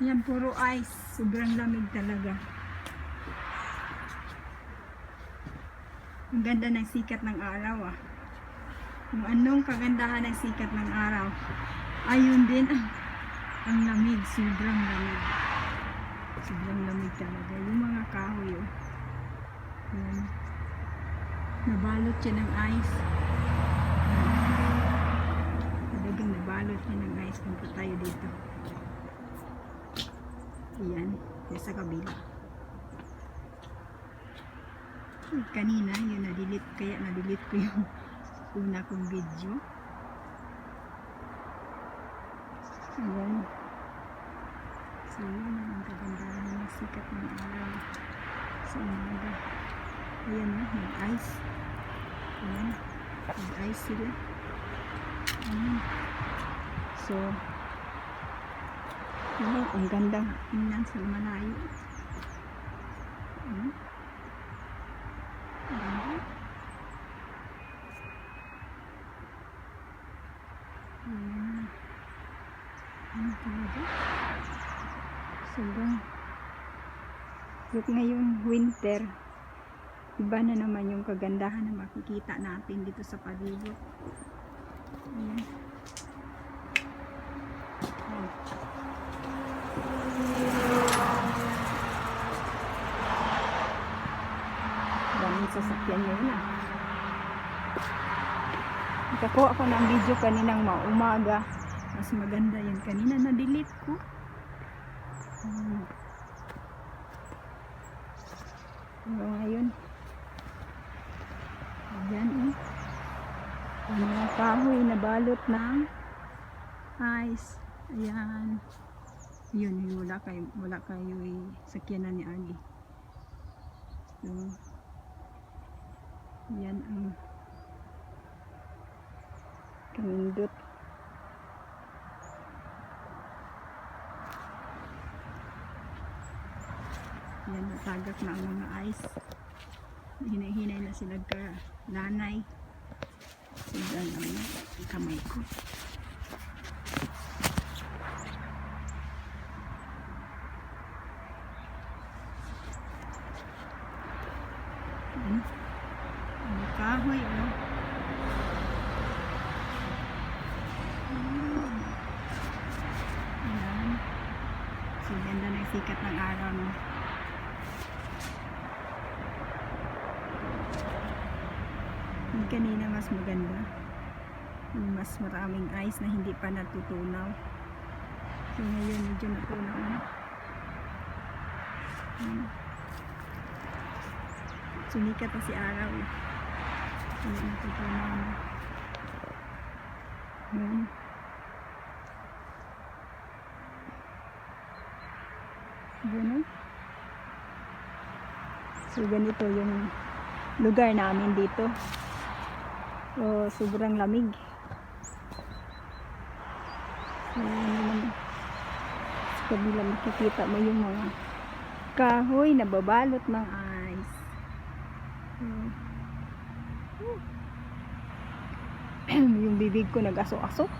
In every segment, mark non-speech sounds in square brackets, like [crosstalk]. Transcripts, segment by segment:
Yan, puro ice. Sobrang lamig talaga. Ang ganda ng sikat ng araw ah. Kung anong kagandahan ng sikat ng araw, ayun din ang, ang lamig. Sobrang lamig. Sobrang lamig talaga. Yung mga kahoy oh. Yan. Nabalot siya ng ice. Talagang nabalot niya ng ice. Punta tayo dito. Yan sa kabila. Eh, Kanina, yun na-delete, kaya na-delete ko yung [laughs] una kong video. Ayan. So, yun ang kagandahan ng sikat ng araw sa umaga. Ayan na, nag-ice. Ayan, nag-ice sila. Ayan. So, Wow, ang ganda tingnan sa malayo. Hmm? Ganda. Ayan. Ano talaga? Sobrang Look ngayong winter, iba na naman yung kagandahan na makikita natin dito sa palibot. Ayan. Oh. Sasakyan yun ah. Nakakuha ako ng video kaninang maumaga. Mas maganda yun. Kanina na-delete ko. Hmm. Pero ngayon, ayan eh. Ang mga kahoy na balot ng ice. Ayan. Yun, yun wala kayo, wala kayo eh, sakyanan ni Ali. So, yan ang kamindot. Yan, natagak na ang mga ice. Hinay-hinay na sila ka nanay. So, yan ang kamay ko. Yan. Kahoy, oh. Ayan. Ayan. So, ganda ng sikat ng araw, no? Yung kanina mas maganda. Mas maraming ice na hindi pa natutunaw. So, ngayon medyo natunaw na. Ayan. Sumikat na si araw. eh. Ayan. Ganun. So, ganito yung lugar namin dito. So, sobrang lamig. So, yun naman. Sa kabila makikita mo yung mga kahoy na babalot ng ice. So, [clears throat] yung bibig ko nag-aso-aso.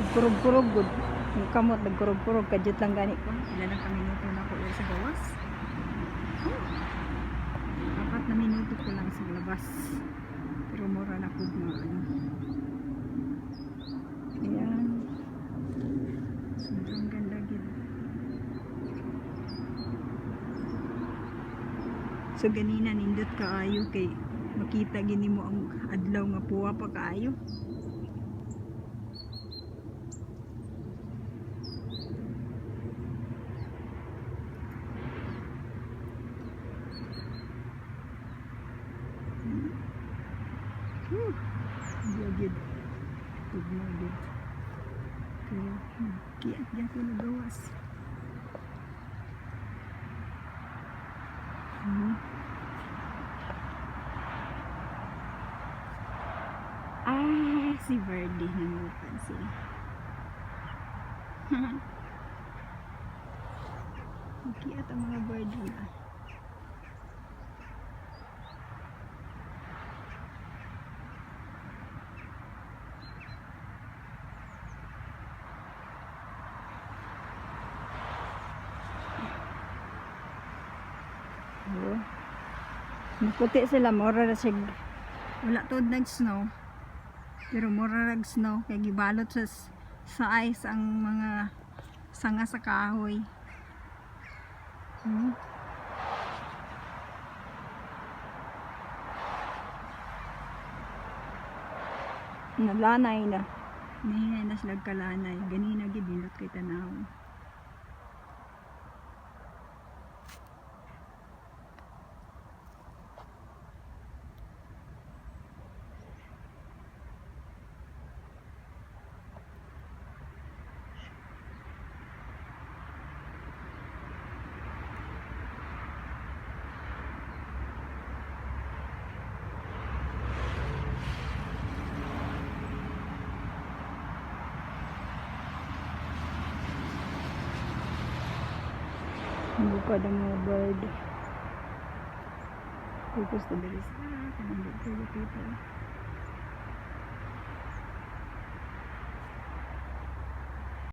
Nagkurog-kurog good. Yung kamot nagkurog-kurog kadjut lang gani ko. Ilan ang minuto na ko sa gawas. Apat na minuto ko lang sa labas. Pero mura na po mga ano. Ayan. Sobrang ganda gid. So ganina nindot kaayo kay makita gini mo ang adlaw nga puwa pa kaayo. Gagid. Tugma gid. Kaya hmm, kiat dyan ko si Verdi ng pansin. Okay, at ang mga bird na. Oh. Maputi sila, mora na siya. Wala to nag-snow. Pero mura nag snow kay gibalot sa sa ice ang mga sanga sa kahoy. Hmm. Nalanay na. Nihinay na sila kalanay. Ganina gibilot kay tanaw. Bukod ang mga bird. Focus na bilis. Ah, kanang dito yung people.